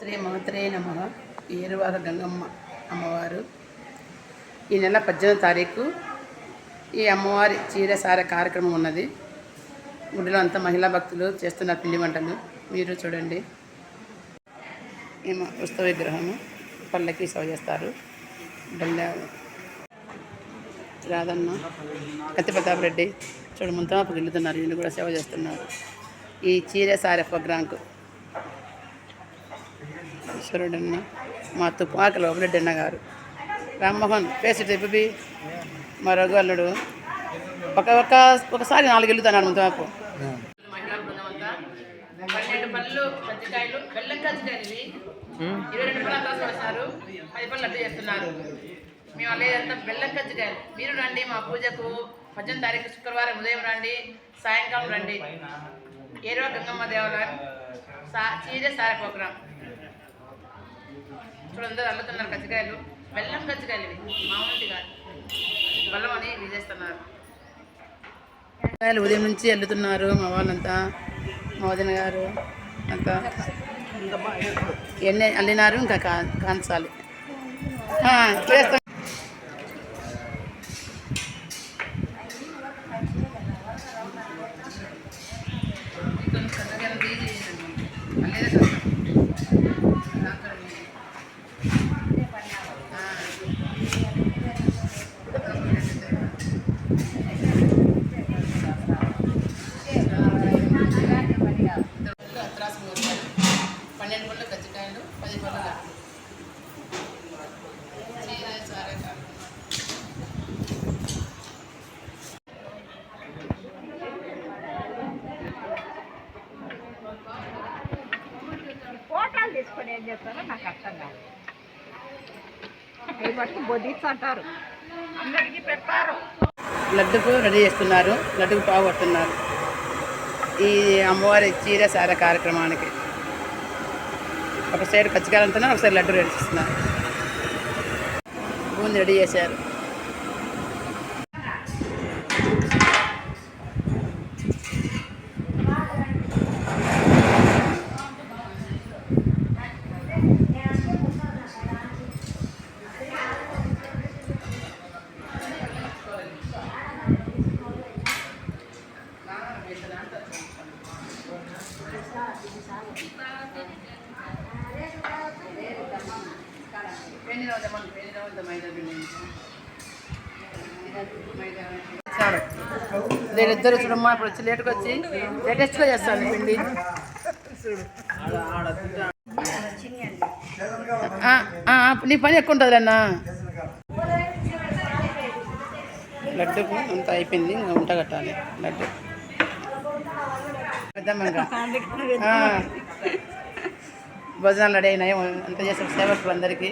శ్రీ మాత్రే నమ. ఏరువాక గంగమ్మ అమ్మవారు. ఈ నెల పద్దెనిమిది తారీఖు ఈ అమ్మవారి చీరసార కార్యక్రమం ఉన్నది. గుడిలో అంతా మహిళా భక్తులు చేస్తున్న పిండి వంటలు మీరు చూడండి. ఏమో ఉత్సవ విగ్రహము పల్లకి సేవ చేస్తారు. బల్ల రాధన్న కత్తి ప్రతాప్ రెడ్డి చూడు ముంతమాపు వెళ్తున్నారు. వీళ్ళు కూడా సేవ చేస్తున్నారు. ఈ చీర సారె ప్రోగ్రాంకు ఈశ్వరుడన్న మా తుపాకల ఒకరెడ్డి అన్న గారు. రామ్మోహన్ పేసి తెప్పి మా రఘు అల్లుడు. ఒక ఒక ఒకసారి నాలుగు వెళ్తున్నాడు ముంతమాపు పన్నెండు పళ్ళు కజ్జికాయలు బెల్లం కజ్జికాయలు ఇవి ఇరవై రెండు పళ్ళు అంతా వస్తున్నారు పది పళ్ళు అడ్డు చేస్తున్నారు. మేము అల్లేదంతా బెల్లం కజ్జికాయలు మీరు రండి మా పూజకు. పద్దెనిమిది తారీఖు శుక్రవారం ఉదయం రండి. సాయంకాలం రండి. ఏరవ గంగమ్మ దేవాలయం సా చీర సార ప్రోగ్రాం చూడందరూ అల్లుతున్నారు కజ్జికాయలు. బెల్లం కజ్జికాయలు ఇవి. మామూలుది కాదు. బెల్లం అని ఇవి చేస్తున్నారు కజ్జికాయలు ఉదయం నుంచి అల్లుతున్నారు మా వాళ్ళంతా. మా వదిన గారు అంతా. ఎన్ని అల్లినారు? ఇంకా కా కాంచాలి. చేస్తాం. కజ్జికాయలు పది పళ్ళు లడ్డు చీర సారే కాదు. ఫోటోలు తీసుకొని ఏం చేస్తారో నాకు అర్థం కాదు. ఈ బట్టి బొదిచ్చు అంటారు. అందరికీ లడ్డుకు రెడీ చేస్తున్నారు. లడ్డుకు పావు పడుతున్నారు. ఈ అమ్మవారి చీర సార కార్యక్రమానికి. ఒక సైడ్ కచ్చికాయలు అంటున్నారు ఒక సైడ్ లడ్డు రెడీ చేస్తున్నారు. బూంది రెడీ చేశారు. వీళ్ళిద్దరు చూడమ్మా ఇప్పుడు వచ్చి లేట్కి వచ్చి లేటెస్ట్గా చేస్తాను పిండి. నీ పని ఎక్కువ ఉంటుంది అన్న లడ్డుకు అంత అయిపోయింది ఇంకా ఉంట కట్టాలి లడ్డు పెద్దమ్మ. భోజనాలు రెడీ అయినాయి. అంత చేసిన సేవకులందరికీ.